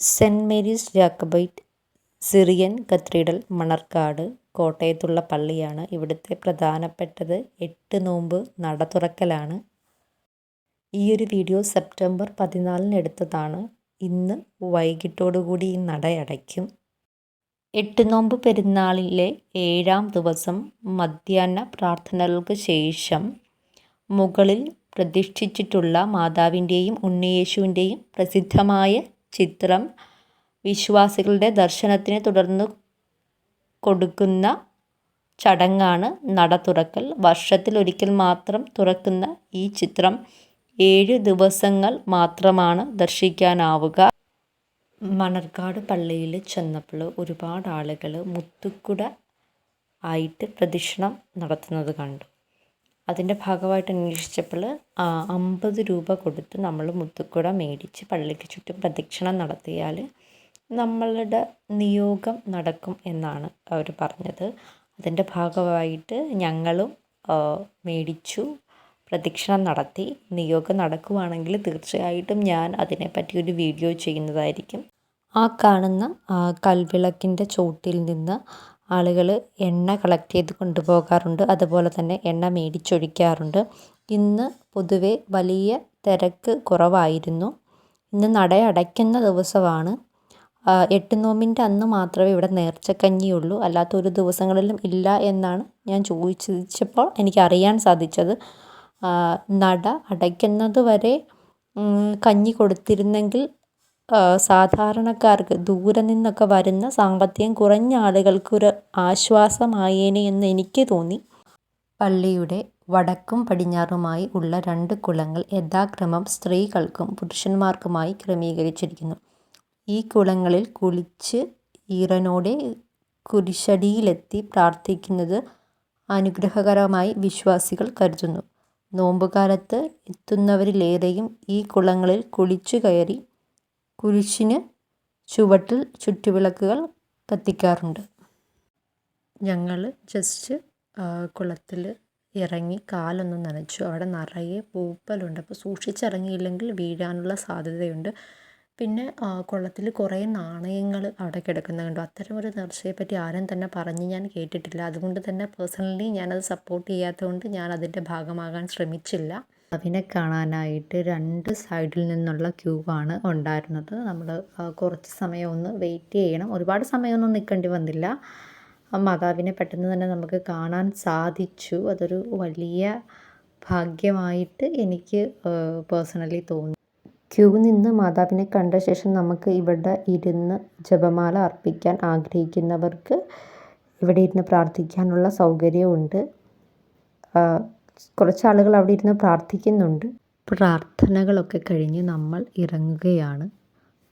Saint Mary's Jacobite Syrian cathedral Manarcad കോട്ടയത്തുള്ള പള്ളിയാണ് ഇവിടുത്തെ പ്രധാനപ്പെട്ടത്. എട്ട് നോമ്പ് നട തുറക്കലാണ്. ഈ ഒരു വീഡിയോ സെപ്റ്റംബർ പതിനാലിന് എടുത്തതാണ്. ഇന്ന് വൈകിട്ടോടുകൂടി ഈ നട അടയ്ക്കും. എട്ട് നോമ്പ് പെരുന്നാളിലെ ഏഴാം ദിവസം മധ്യാഹ്ന പ്രാർത്ഥനകൾക്ക് ശേഷം മുകളിൽ പ്രതിഷ്ഠിച്ചിട്ടുള്ള മാതാവിന്റെയും ഉണ്ണിയേശുവിന്റെയും പ്രസിദ്ധമായ ചിത്രം വിശ്വാസികളുടെ ദർശനത്തിനെ തുടർന്ന് കൊടുക്കുന്ന ചടങ്ങാണ് നട തുറക്കൽ വർഷത്തിൽ ഒരിക്കൽ മാത്രം തുറക്കുന്ന ഈ ചിത്രം ഏഴ് ദിവസങ്ങൾ മാത്രമാണ് ദർശിക്കാനാവുക. മണർക്കാട് പള്ളിയിൽ ചെന്നപ്പോൾ ഒരുപാട് ആളുകൾ മുത്തുക്കുട ആയിട്ട് പ്രദക്ഷിണം നടത്തുന്നത് കണ്ടു. അതിന്റെ ഭാഗമായിട്ട് അന്വേഷിച്ചപ്പോൾ അമ്പത് രൂപ കൊടുത്ത് നമ്മൾ മുത്തുക്കുട മേടിച്ച് പള്ളിക്ക് ചുറ്റും പ്രദക്ഷിണം നടത്തിയാൽ നമ്മളുടെ നിയോഗം നടക്കും എന്നാണ് അവർ പറഞ്ഞത്. അതിന്റെ ഭാഗമായിട്ട് ഞങ്ങളും മേടിച്ചു പ്രദക്ഷിണം നടത്തി നിയോഗം നടക്കുവാണെങ്കിൽ തീർച്ചയായിട്ടും ഞാൻ അതിനെപ്പറ്റി ഒരു വീഡിയോ ചെയ്യുന്നതായിരിക്കും. ആ കാണുന്ന കൽവിളക്കിന്റെ ചോട്ടിൽ നിന്ന് ആളുകൾ എണ്ണ കളക്ട് ചെയ്ത് കൊണ്ടുപോകാറുണ്ട്. അതുപോലെ തന്നെ എണ്ണ മേടിച്ചൊഴിക്കാറുണ്ട്. ഇന്ന് പൊതുവെ വലിയ തിരക്ക് കുറവായിരുന്നു. ഇന്ന് നട അടയ്ക്കുന്ന ദിവസമാണ്. എട്ട് നോമ്പിന്റെ അന്ന് മാത്രമേ ഇവിടെ നേർച്ചക്കഞ്ഞിയുള്ളൂ അല്ലാത്ത ഒരു ദിവസങ്ങളിലും ഇല്ല എന്നാണ് ഞാൻ ചോദിച്ചപ്പോൾ എനിക്ക് അറിയാൻ സാധിച്ചത്. നട അടയ്ക്കുന്നത് വരെ കഞ്ഞി കൊടുത്തിരുന്നെങ്കിൽ സാധാരണക്കാർക്ക് ദൂരെ നിന്നൊക്കെ വരുന്ന സാമ്പത്തികം കുറഞ്ഞ ആളുകൾക്കൊരു ആശ്വാസമായേനെ എന്ന് എനിക്ക് തോന്നി. പള്ളിയുടെ വടക്കും പടിഞ്ഞാറുമായി ഉള്ള രണ്ട് കുളങ്ങൾ യഥാക്രമം സ്ത്രീകൾക്കും പുരുഷന്മാർക്കുമായി ക്രമീകരിച്ചിരിക്കുന്നു. ഈ കുളങ്ങളിൽ കുളിച്ച് ഈറനോടെ കുരിശടിയിലെത്തി പ്രാർത്ഥിക്കുന്നത് അനുഗ്രഹകരമായി വിശ്വാസികൾ കരുതുന്നു. നോമ്പുകാലത്ത് എത്തുന്നവരിലേറെയും ഈ കുളങ്ങളിൽ കുളിച്ചു കയറി കുരിശിന് ചുവട്ടിൽ ചുറ്റുവിളക്കുകൾ കത്തിക്കാറുണ്ട്. ഞങ്ങൾ ജസ്റ്റ് കുളത്തിൽ ഇറങ്ങി കാലൊന്ന് നനച്ചു. അവിടെ നിറയെ പൂപ്പലുണ്ട് അപ്പോൾ സൂക്ഷിച്ചിറങ്ങിയില്ലെങ്കിൽ വീഴാനുള്ള സാധ്യതയുണ്ട്. പിന്നെ കുളത്തിൽ കുറേ നാണയങ്ങൾ അവിടെ കിടക്കുന്നത് കണ്ടു. അത്തരം ഒരു നേർച്ചയെപ്പറ്റി ആരും തന്നെ പറഞ്ഞ് ഞാൻ കേട്ടിട്ടില്ല. അതുകൊണ്ട് തന്നെ പേഴ്സണലി ഞാനത് സപ്പോർട്ട് ചെയ്യാത്തതുകൊണ്ട് ഞാൻ അതിന്റെ ഭാഗമാകാൻ ശ്രമിച്ചില്ല. അതിനെ കാണാനായിട്ട് രണ്ട് സൈഡിൽ നിന്നുള്ള ക്യൂ ആണ് ഉണ്ടായിരുന്നത്. നമ്മൾ കുറച്ച് സമയം ഒന്ന് വെയിറ്റ് ചെയ്യണം. ഒരുപാട് സമയമൊന്നും നിൽക്കേണ്ടി വന്നില്ല. മാതാവിനെ പെട്ടെന്ന് തന്നെ നമുക്ക് കാണാൻ സാധിച്ചു. അതൊരു വലിയ ഭാഗ്യമായിട്ട് എനിക്ക് പേഴ്സണലി തോന്നി. ക്യൂ നിന്ന് മാതാവിനെ കണ്ട ശേഷം നമുക്ക് ഇവിടെ ഇരുന്ന് ജപമാല അർപ്പിക്കാൻ ആഗ്രഹിക്കുന്നവർക്ക് ഇവിടെ ഇരുന്ന് പ്രാർത്ഥിക്കാനുള്ള സൗകര്യമുണ്ട്. കുറച്ച് ആളുകൾ അവിടെ ഇരുന്ന് പ്രാർത്ഥിക്കുന്നുണ്ട്. പ്രാർത്ഥനകളൊക്കെ കഴിഞ്ഞ് നമ്മൾ ഇറങ്ങുകയാണ്.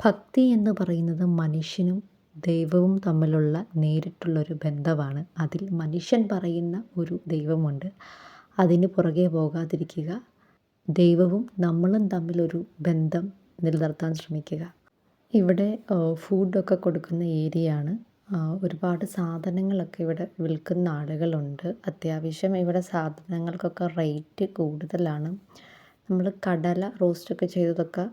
ഭക്തി എന്ന് പറയുന്നത് മനുഷ്യനും ദൈവവും തമ്മിലുള്ള നേരിട്ടുള്ളൊരു ബന്ധമാണ്. അതിൽ മനുഷ്യൻ പറയുന്ന ഒരു ദൈവമുണ്ട്. അതിന് പുറകെ പോകാതിരിക്കുക. ദൈവവും നമ്മളും തമ്മിലൊരു ബന്ധം നിലനിർത്താൻ ശ്രമിക്കുക. ഇവിടെ ഫുഡൊക്കെ കൊടുക്കുന്ന ഏരിയയാണ്. ഒരുപാട് സാധനങ്ങളൊക്കെ ഇവിടെ വിൽക്കുന്ന ആളുകളുണ്ട്. അത്യാവശ്യം ഇവിടെ സാധനങ്ങൾക്കൊക്കെ റേറ്റ് കൂടുതലാണ്. നമ്മൾ കടല റോസ്റ്റൊക്കെ ചെയ്തതൊക്കെ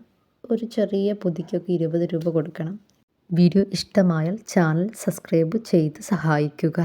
ഒരു ചെറിയ പൊതിക്കൊക്കെ ഇരുപത് രൂപ കൊടുക്കണം. വീഡിയോ ഇഷ്ടമായാൽ ചാനൽ സബ്സ്ക്രൈബ് ചെയ്ത് സഹായിക്കുക.